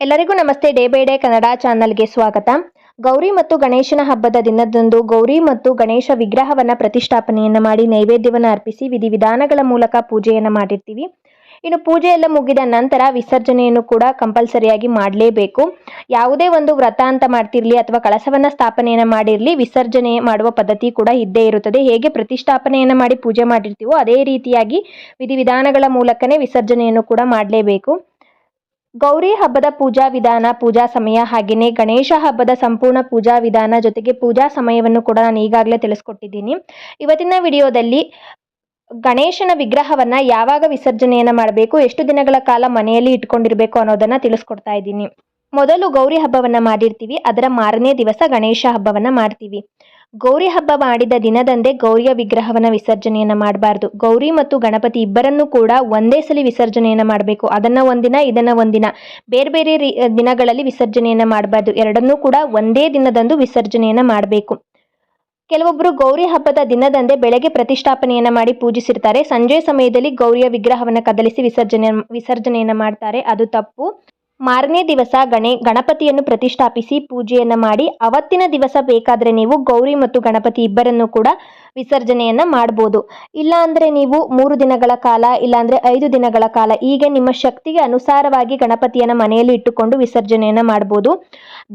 ಎಲ್ಲರಿಗೂ ನಮಸ್ತೆ. Day by day Kannada ಚಾನಲ್ಗೆ ಸ್ವಾಗತ. ಗೌರಿ ಮತ್ತು ಗಣೇಶನ ಹಬ್ಬದ ದಿನದಂದು ಗೌರಿ ಮತ್ತು ಗಣೇಶ ವಿಗ್ರಹವನ್ನ ಪ್ರತಿಷ್ಠಾಪನೆಯನ್ನು ಮಾಡಿ ನೈವೇದ್ಯವನ್ನು ಅರ್ಪಿಸಿ ವಿಧಿವಿಧಾನಗಳ ಮೂಲಕ ಪೂಜೆಯನ್ನು ಮಾಡಿರ್ತೀವಿ. ಇನ್ನು ಪೂಜೆ ಎಲ್ಲ ಮುಗಿದ ನಂತರ ವಿಸರ್ಜನೆಯನ್ನು ಕೂಡ ಕಂಪಲ್ಸರಿಯಾಗಿ ಮಾಡಲೇಬೇಕು. ಯಾವುದೇ ಒಂದು ವ್ರತ ಅಂತ ಮಾಡ್ತಿರ್ಲಿ ಅಥವಾ ಕಳಸವನ್ನು ಸ್ಥಾಪನೆಯನ್ನು ಮಾಡಿರಲಿ ವಿಸರ್ಜನೆ ಮಾಡುವ ಪದ್ಧತಿ ಕೂಡ ಇದ್ದೇ ಇರುತ್ತದೆ. ಹೇಗೆ ಪ್ರತಿಷ್ಠಾಪನೆಯನ್ನು ಮಾಡಿ ಪೂಜೆ ಮಾಡಿರ್ತೀವೋ ಅದೇ ರೀತಿಯಾಗಿ ವಿಧಿವಿಧಾನಗಳ ಮೂಲಕನೇ ವಿಸರ್ಜನೆಯನ್ನು ಕೂಡ ಮಾಡಲೇಬೇಕು. ಗೌರಿ ಹಬ್ಬದ ಪೂಜಾ ವಿಧಾನ, ಪೂಜಾ ಸಮಯ ಹಾಗೆಯೇ ಗಣೇಶ ಹಬ್ಬದ ಸಂಪೂರ್ಣ ಪೂಜಾ ವಿಧಾನ ಜೊತೆಗೆ ಪೂಜಾ ಸಮಯವನ್ನು ಕೂಡ ನಾನು ಈಗಾಗಲೇ ತಿಳಿಸ್ಕೊಟ್ಟಿದ್ದೀನಿ. ಇವತ್ತಿನ ವಿಡಿಯೋದಲ್ಲಿ ಗಣೇಶನ ವಿಗ್ರಹವನ್ನ ಯಾವಾಗ ವಿಸರ್ಜನೆಯನ್ನ ಮಾಡಬೇಕು, ಎಷ್ಟು ದಿನಗಳ ಕಾಲ ಮನೆಯಲ್ಲಿ ಇಟ್ಕೊಂಡಿರಬೇಕು ಅನ್ನೋದನ್ನ ತಿಳಿಸ್ಕೊಡ್ತಾ ಇದ್ದೀನಿ. ಮೊದಲು ಗೌರಿ ಹಬ್ಬವನ್ನ ಮಾಡಿರ್ತೀವಿ, ಅದರ ಮಾರನೇ ದಿವಸ ಗಣೇಶ ಹಬ್ಬವನ್ನ ಮಾಡ್ತೀವಿ. ಗೌರಿ ಹಬ್ಬ ಮಾಡಿದ ದಿನದಂದೇ ಗೌರಿಯ ವಿಗ್ರಹವನ್ನು ವಿಸರ್ಜನೆಯನ್ನು ಮಾಡಬಾರ್ದು. ಗೌರಿ ಮತ್ತು ಗಣಪತಿ ಇಬ್ಬರನ್ನೂ ಕೂಡ ಒಂದೇ ಸಲ ವಿಸರ್ಜನೆಯನ್ನು ಮಾಡಬೇಕು. ಅದನ್ನು ಒಂದಿನ, ಇದನ್ನು ಒಂದಿನ. ಬೇರೆ ಬೇರೆ ದಿನಗಳಲ್ಲಿ ವಿಸರ್ಜನೆಯನ್ನು ಮಾಡಬಾರ್ದು. ಎರಡನ್ನೂ ಕೂಡ ಒಂದೇ ದಿನದಂದು ವಿಸರ್ಜನೆಯನ್ನು ಮಾಡಬೇಕು. ಕೆಲವೊಬ್ಬರು ಗೌರಿ ಹಬ್ಬದ ದಿನದಂದೇ ಬೆಳಗ್ಗೆ ಪ್ರತಿಷ್ಠಾಪನೆಯನ್ನು ಮಾಡಿ ಪೂಜಿಸಿರ್ತಾರೆ. ಸಂಜೆ ಸಮಯದಲ್ಲಿ ಗೌರಿಯ ವಿಗ್ರಹವನ್ನು ಕದಲಿಸಿ ವಿಸರ್ಜನೆ, ವಿಸರ್ಜನೆಯನ್ನು ಮಾಡ್ತಾರೆ. ಅದು ತಪ್ಪು. ಮಾರನೇ ದಿವಸ ಗಣೆ, ಗಣಪತಿಯನ್ನು ಪ್ರತಿಷ್ಠಾಪಿಸಿ ಪೂಜೆಯನ್ನು ಮಾಡಿ, ಅವತ್ತಿನ ದಿವಸ ಬೇಕಾದರೆ ನೀವು ಗೌರಿ ಮತ್ತು ಗಣಪತಿ ಇಬ್ಬರನ್ನು ಕೂಡ ವಿಸರ್ಜನೆಯನ್ನ ಮಾಡ್ಬೋದು. ಇಲ್ಲ ಅಂದ್ರೆ ನೀವು ಮೂರು ದಿನಗಳ ಕಾಲ, ಇಲ್ಲಾಂದ್ರೆ ಐದು ದಿನಗಳ ಕಾಲ ಹೀಗೆ ನಿಮ್ಮ ಶಕ್ತಿಗೆ ಅನುಸಾರವಾಗಿ ಗಣಪತಿಯನ್ನ ಮನೆಯಲ್ಲಿ ಇಟ್ಟುಕೊಂಡು ವಿಸರ್ಜನೆಯನ್ನ ಮಾಡ್ಬೋದು.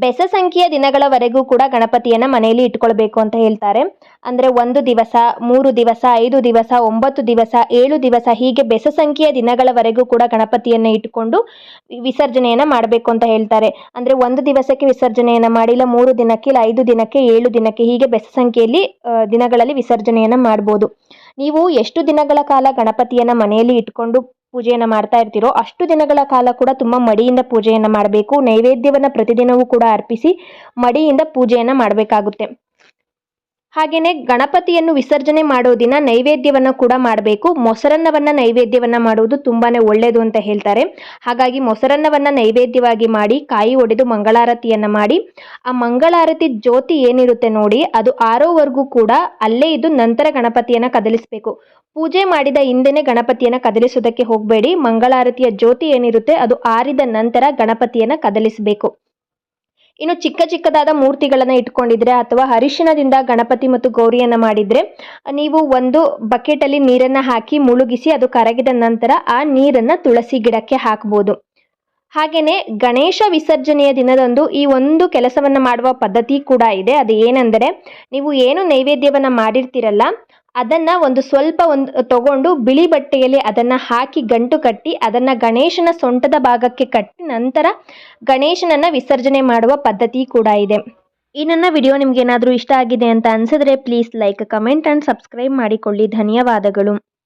ಬೆಸ ಸಂಖ್ಯೆಯ ದಿನಗಳವರೆಗೂ ಕೂಡ ಗಣಪತಿಯನ್ನ ಮನೆಯಲ್ಲಿ ಇಟ್ಕೊಳ್ಬೇಕು ಅಂತ ಹೇಳ್ತಾರೆ. ಅಂದ್ರೆ ಒಂದು ದಿವಸ, ಮೂರು ದಿವಸ, ಐದು ದಿವಸ, ಒಂಬತ್ತು ದಿವಸ, ಏಳು ದಿವಸ ಹೀಗೆ ಬೆಸ ಸಂಖ್ಯೆಯ ದಿನಗಳವರೆಗೂ ಕೂಡ ಗಣಪತಿಯನ್ನ ಇಟ್ಟುಕೊಂಡು ವಿಸರ್ಜನೆಯನ್ನ ಮಾಡಬೇಕು ಅಂತ ಹೇಳ್ತಾರೆ. ಅಂದ್ರೆ ಒಂದು ದಿವಸಕ್ಕೆ ವಿಸರ್ಜನೆಯನ್ನ ಮಾಡಿಲ್ಲ ಮೂರು ದಿನಕ್ಕೆ, ಇಲ್ಲ ಐದು ದಿನಕ್ಕೆ, ಏಳು ದಿನಕ್ಕೆ ಹೀಗೆ ಬೆಸ ಸಂಖ್ಯೆಯಲ್ಲಿ ದಿನಗಳಲ್ಲಿ ವಿಸರ್ಜನೆಯನ್ನ ಮಾಡ್ಬೋದು. ನೀವು ಎಷ್ಟು ದಿನಗಳ ಕಾಲ ಗಣಪತಿಯನ್ನ ಮನೆಯಲ್ಲಿ ಇಟ್ಕೊಂಡು ಪೂಜೆಯನ್ನ ಮಾಡ್ತಾ ಇರ್ತೀರೋ ಅಷ್ಟು ದಿನಗಳ ಕಾಲ ಕೂಡ ತುಂಬಾ ಮಡಿಯಿಂದ ಪೂಜೆಯನ್ನ ಮಾಡಬೇಕು. ನೈವೇದ್ಯವನ್ನ ಪ್ರತಿದಿನವೂ ಕೂಡ ಅರ್ಪಿಸಿ ಮಡಿಯಿಂದ ಪೂಜೆಯನ್ನ ಮಾಡಬೇಕಾಗುತ್ತೆ. ಹಾಗೇನೆ ಗಣಪತಿಯನ್ನು ವಿಸರ್ಜನೆ ಮಾಡೋ ದಿನ ನೈವೇದ್ಯವನ್ನು ಕೂಡ ಮಾಡಬೇಕು. ಮೊಸರನ್ನವನ್ನು ನೈವೇದ್ಯವನ್ನು ಮಾಡುವುದು ತುಂಬಾ ಒಳ್ಳೆಯದು ಅಂತ ಹೇಳ್ತಾರೆ. ಹಾಗಾಗಿ ಮೊಸರನ್ನವನ್ನು ನೈವೇದ್ಯವಾಗಿ ಮಾಡಿ, ಕಾಯಿ ಒಡೆದು ಮಂಗಳಾರತಿಯನ್ನು ಮಾಡಿ. ಆ ಮಂಗಳಾರತಿ ಜ್ಯೋತಿ ಏನಿರುತ್ತೆ ನೋಡಿ, ಅದು ಆರೋವರೆಗೂ ಕೂಡ ಅಲ್ಲೇ ಇದ್ದು ನಂತರ ಗಣಪತಿಯನ್ನು ಕದಲಿಸಬೇಕು. ಪೂಜೆ ಮಾಡಿದ ಹಿಂದೆನೆ ಗಣಪತಿಯನ್ನು ಕದಲಿಸೋದಕ್ಕೆ ಹೋಗಬೇಡಿ. ಮಂಗಳಾರತಿಯ ಜ್ಯೋತಿ ಏನಿರುತ್ತೆ, ಅದು ಆರಿದ ನಂತರ ಗಣಪತಿಯನ್ನು ಕದಲಿಸಬೇಕು. ಇನ್ನು ಚಿಕ್ಕ ಚಿಕ್ಕದಾದ ಮೂರ್ತಿಗಳನ್ನು ಇಟ್ಕೊಂಡಿದ್ರೆ ಅಥವಾ ಅರಿಶಿಣದಿಂದ ಗಣಪತಿ ಮತ್ತು ಗೌರಿಯನ್ನ ಮಾಡಿದ್ರೆ, ನೀವು ಒಂದು ಬಕೆಟ್ ಅಲ್ಲಿ ನೀರನ್ನ ಹಾಕಿ ಮುಳುಗಿಸಿ ಅದು ಕರಗಿದ ನಂತರ ಆ ನೀರನ್ನ ತುಳಸಿ ಗಿಡಕ್ಕೆ ಹಾಕ್ಬೋದು. ಹಾಗೆಯೇ ಗಣೇಶ ವಿಸರ್ಜನೆಯ ದಿನದಂದು ಈ ಒಂದು ಕೆಲಸವನ್ನು ಮಾಡುವ ಪದ್ಧತಿ ಕೂಡ ಇದೆ. ಅದು ಏನೆಂದರೆ ನೀವು ಏನು ನೈವೇದ್ಯವನ್ನ ಮಾಡಿರ್ತೀರಲ್ಲ ಅದನ್ನ ಒಂದು ಸ್ವಲ್ಪ ಒಂದು ತಗೊಂಡು ಬಿಳಿ ಬಟ್ಟೆಯಲ್ಲಿ ಅದನ್ನ ಹಾಕಿ ಗಂಟು ಕಟ್ಟಿ ಅದನ್ನ ಗಣೇಶನ ಸೊಂಟದ ಭಾಗಕ್ಕೆ ಕಟ್ಟಿ ನಂತರ ಗಣೇಶನನ್ನ ವಿಸರ್ಜನೆ ಮಾಡುವ ಪದ್ಧತಿ ಕೂಡ ಇದೆ. ಈ ನನ್ನ ವಿಡಿಯೋ ನಿಮ್ಗೆ ಏನಾದರೂ ಇಷ್ಟ ಆಗಿದೆ ಅಂತ ಅನ್ಸಿದ್ರೆ please like comment and subscribe ಮಾಡಿಕೊಳ್ಳಿ. ಧನ್ಯವಾದಗಳು.